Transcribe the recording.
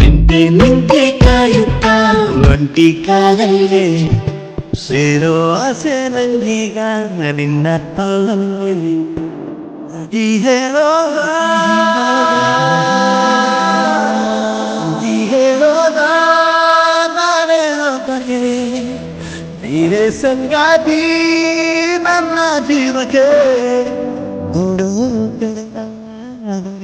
നിന്റെ നിന്റെ കായുത്ത നൊണ്ടി കാലല്ലേ ശിരോസനീക നിന്ന ഇഹരോ ഇഹരോ നിരസംഗാതി നന്നാ ജീവകേ Yeah.